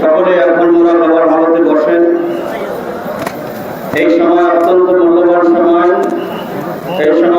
সকলে এখন মোরাকাবার বসেন। এই সময় অত্যন্ত মূল্যবান সময়। এই সময়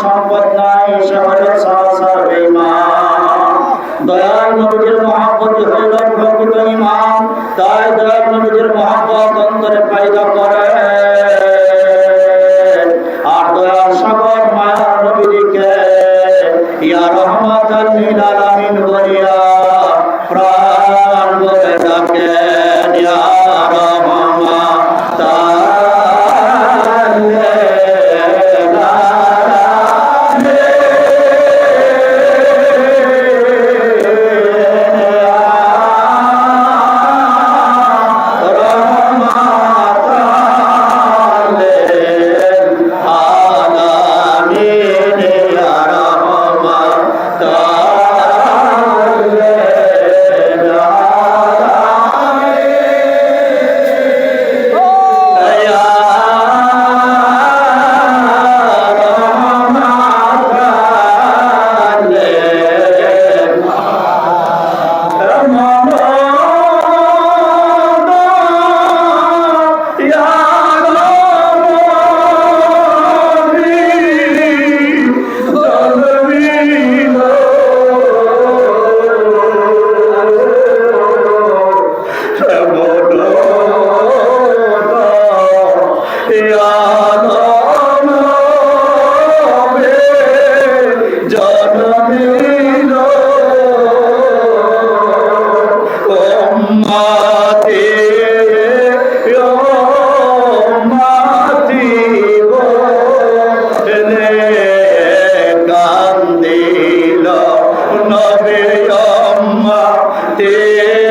সম্পদ সে রে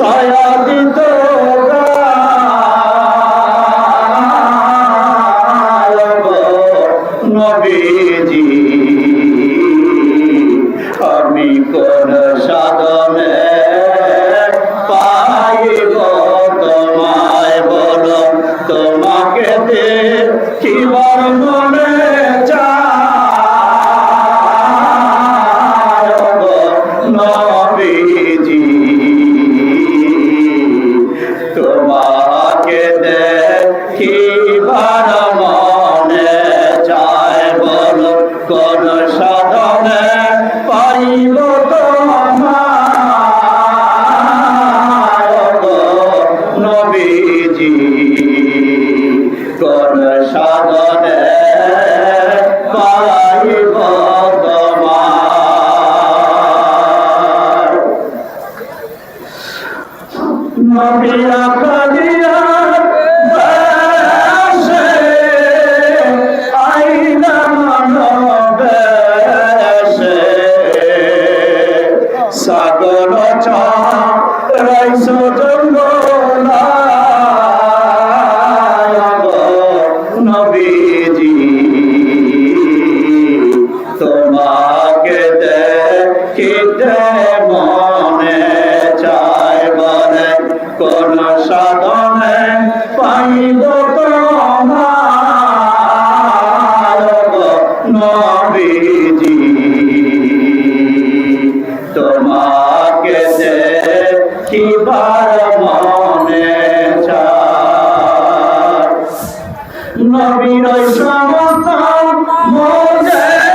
ছায়া দিত। Rabbil Alam. নবীর সমস্ত মোদের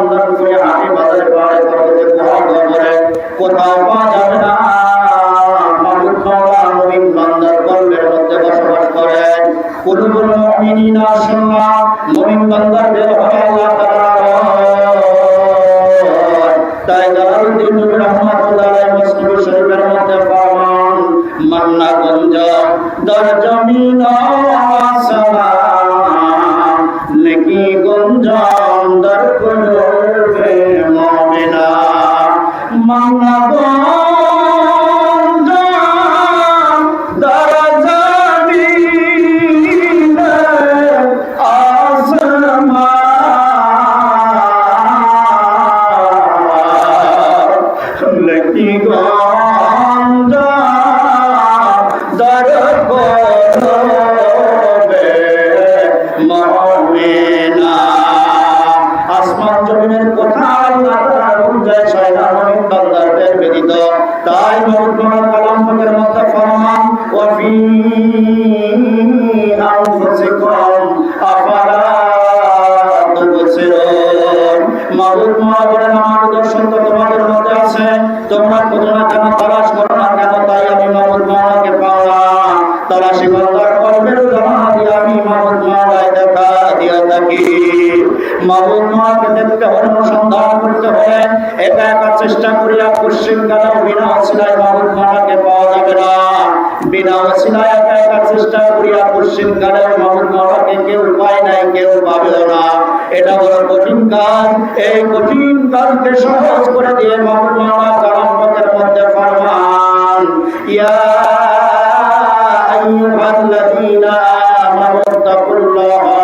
সন্ধান করে হাটে বাজারে পাড়ে পর্বতে কোথাও দরবারে কোথাও পাওয়া যাবে বসবাস করেন কুলুবুল মুমিনিনা চেষ্টা করিয়া পশ্চিম কালের মাবুদ মহাকে কেউ পায় নাই, কেউ পাবেও না। এটা বড় কঠিন কাজ। এই কঠিন কাজকে সহজ করে দিয়ে মাবুদ মহারা কারণ পথের মধ্যে ফরমান। ইয়া আইয়ুহাল্লাযীনা আমানু তাকুল্লাহা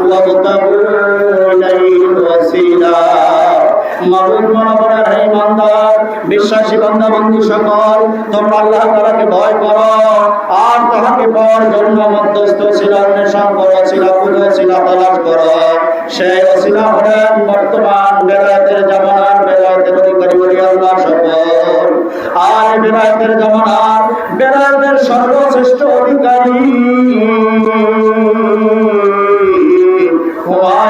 ওয়া ইলাইহিল বিশ্বাসী বান্দা বন্ধু সকল, তোমরা আল্লাহ তাআলাকে ভয় করো। আর তাহাকে পাওয়ার জন্য মধ্যস্থ ছিল অন্বেষণ করো ছিল খুঁজো ছিল তালাশ করো। সেই অসিলা হলেন বর্তমান বেলায়েতের জামানার বেলায়েতের অধিকারী বলি আল্লাহ সকল। আর বেলায়েতের জামানার বেলায়েতের সর্বশ্রেষ্ঠ অধিকারী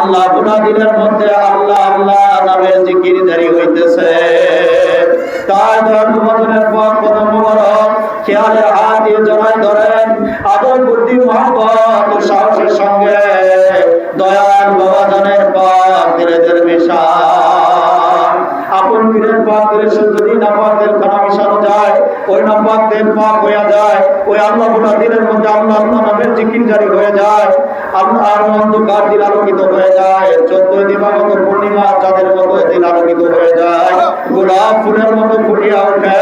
আল্লাহ দিনের মধ্যে আল্লাহ আল্লাহ নামের জিকির জারি হইতেছে। তাই ধর্মবদনের পর প্রথম হাত দিয়ে ধরেন। আদর, বুদ্ধি, মহব্বত ও সাহসের সঙ্গে দয়াল বাবাজনের পাক দিলে দিলে মিশান। আপন পীরের দিলে সে যদি খানা মিশানো যায়, ওই নাপাকদের পাক হইয়া যায়, ওই আল্লাহ দিনের মধ্যে আল্লাহ আল্লাহ নামের জিকির জারি হয়ে যায়। আর অন্ধকার দিন আলোকিত হয়ে যায়। চোদ্দ দিবাগত পূর্ণিমা চাঁদের মতো দিন আলোকিত হয়ে যায়। গোলাপ ফুলের মতো ফুটিয়া ওঠে।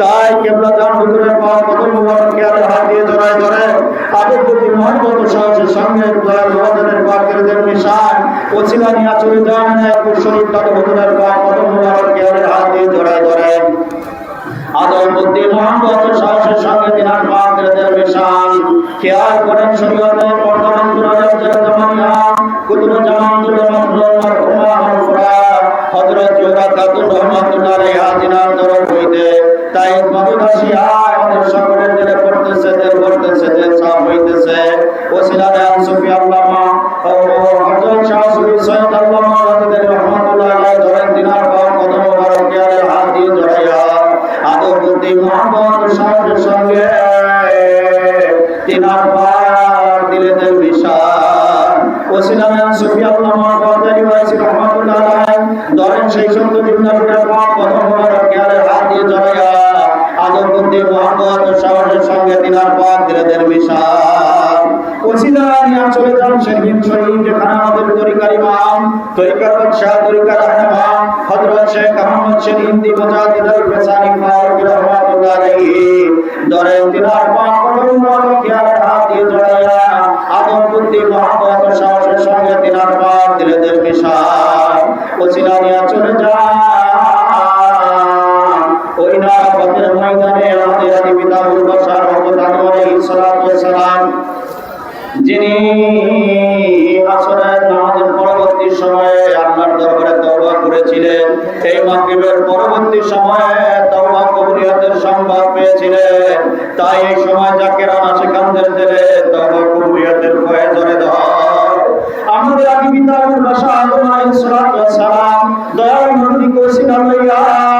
তাই কেবলা জান হুজুরের পাওয়া কত মুবারক কেয়ারে হাত দিয়ে জড়ায় ধরে আদর প্রতি মহব্বত ও সাহসের সঙ্গে দয়াল মহাজনের পাকের দেব ওছিলা নিয়া চলে যান এক শরীর তার হুজুরের পাওয়া কত মোবারক কেয়ারের হাত দিয়ে ধরায় ধরায় আদর বুদ্ধি মহান সাহসের সঙ্গে তিনার পাকের দেব নিশান খেয়াল করেন শরীয়তের বর্তমান দুরাজের জামানিয়া। কুতুব জামান দুরাজের মারহুমা হরফরা হযরত খাতুন রহমাতুল্লাহ আলাইহা তরফ হইতে, তাই মধুদাসী আর আমাদের সকলের দিলে পড়তেছে দিল পড়তেছে দিল সাফ হইতেছে। ওসিলা দেন সুফি আল্লামা, ও হযরত শাহ সুফি সৈয়দ আল্লামা রাদিয়াল্লাহু রহমাতুল্লাহ আলাইহি ধরেন দিনার পাক কদম মোবারক এর হাত দিয়ে জড়াইয়া, আদর বুদ্ধি মোহাম্মদ সাহেবের সঙ্গে দিনার পাক ধরেন সেই সঙ্গে দিয়ে জড়াইয়া আদর বুদ্ধি সাহসের সঙ্গে দিনার পাক দিলে দিল বিশাল ওসিলা নিয়ে চলে যান শহীদ শহীদ যেখানে আমাদের তরিকার ইমাম, তরিকার বাদশাহ, তরিকার রহমা হযরত শেখ আহমদ শেখ হিন্দি মুজাহিদ আল ফেসানি ফারুক রহমাতুল্লাহ আলাইহি। দরে দিনার পাক কদম মোবারক ইয়ার হাত দিয়ে জড়াইয়া আদর বুদ্ধি মোহাম্মদ সাহসের সঙ্গে দিনার পাক দিলে দিল বিশাল চলে যান আদম আলাইহিস সালাতু ওয়াস সালাম। দয়াল নবী কোসিন আল্লাহ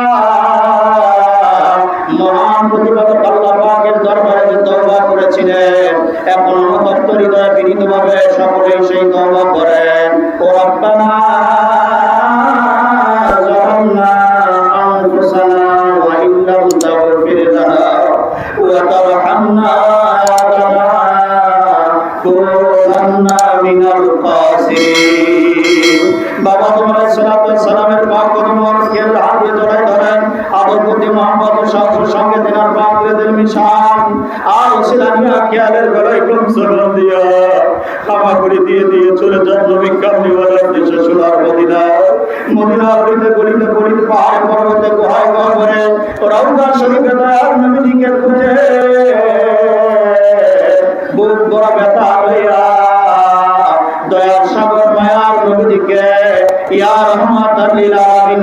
খোদা শরীফে দয়াল নবীজিকে খুঁজে বুক বড় ব্যথা হইয়া দয়াল সাগর মায়ার নবীজিকে ইয়া রহমাতাল লিল আলামিন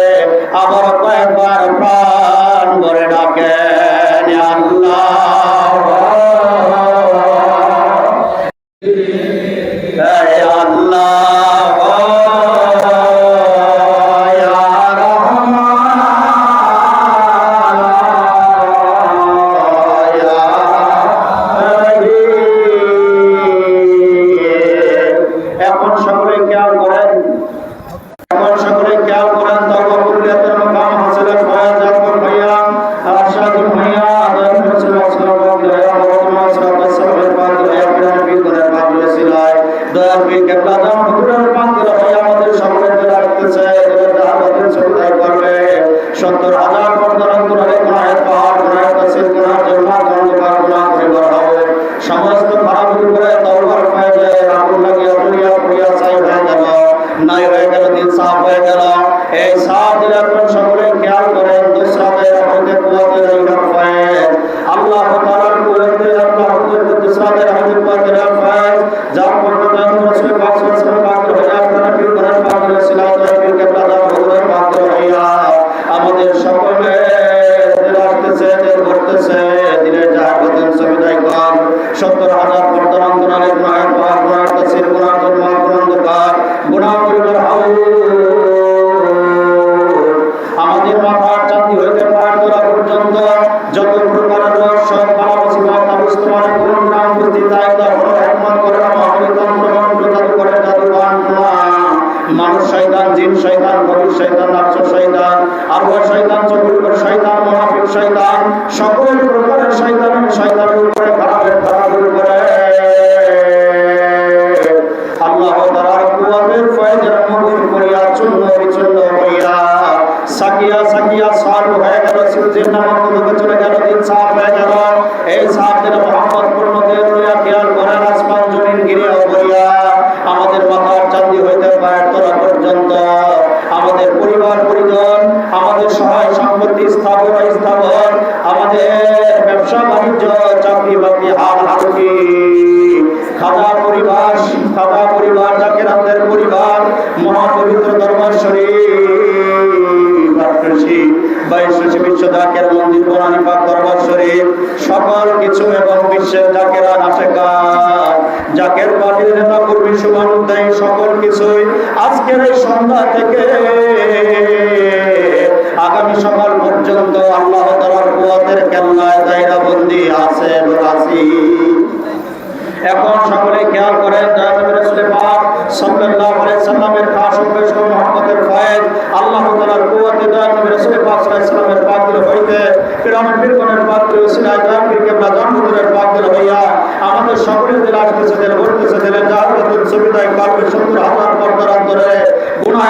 আবার কয়েকবার প্রায় محترم قرآن ابن آیت پاک قرآن تفسیر قرآن ترجمہ قرآن دکار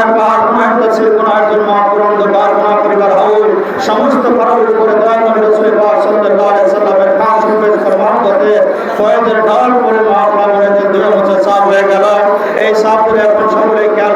গুণার পাহাড় গুণার কাছে গুণার জন্য অগ্রন্ত বার গুণা পরিবার হাউল সমস্ত ফরজ করে দয়া করে রসুলের পাক সাল্লাল্লাহু আলাইহি সাল্লামের খাস রূপে ফরমান করতে ফয়েজের ডাল করে মহাপ্রভু দুই বছর সাফ হয়ে গেল এই সাফ করে এখন সকলে খেয়াল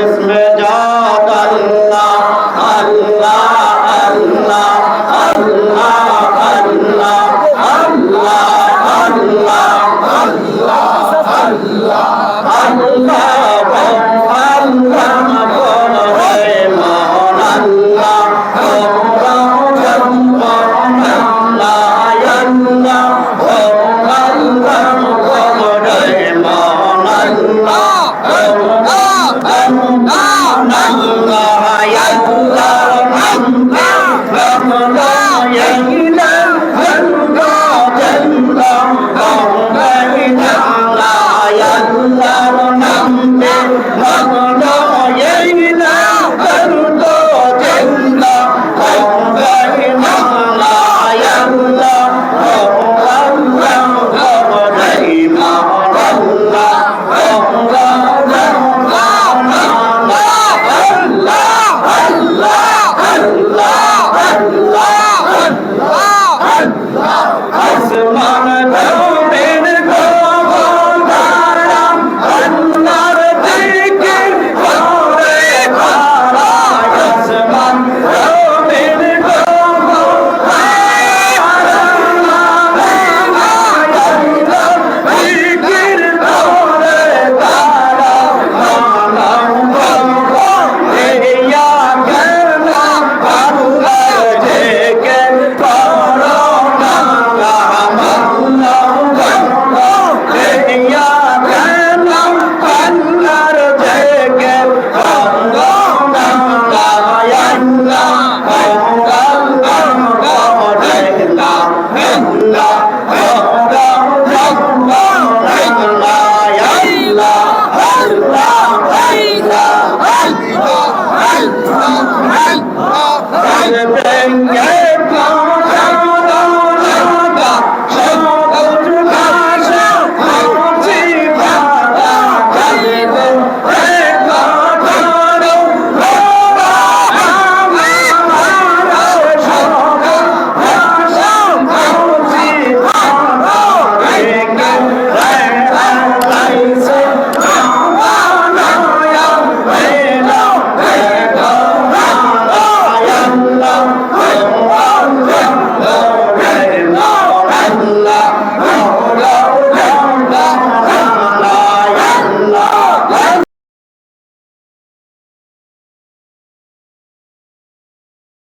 হইতেছে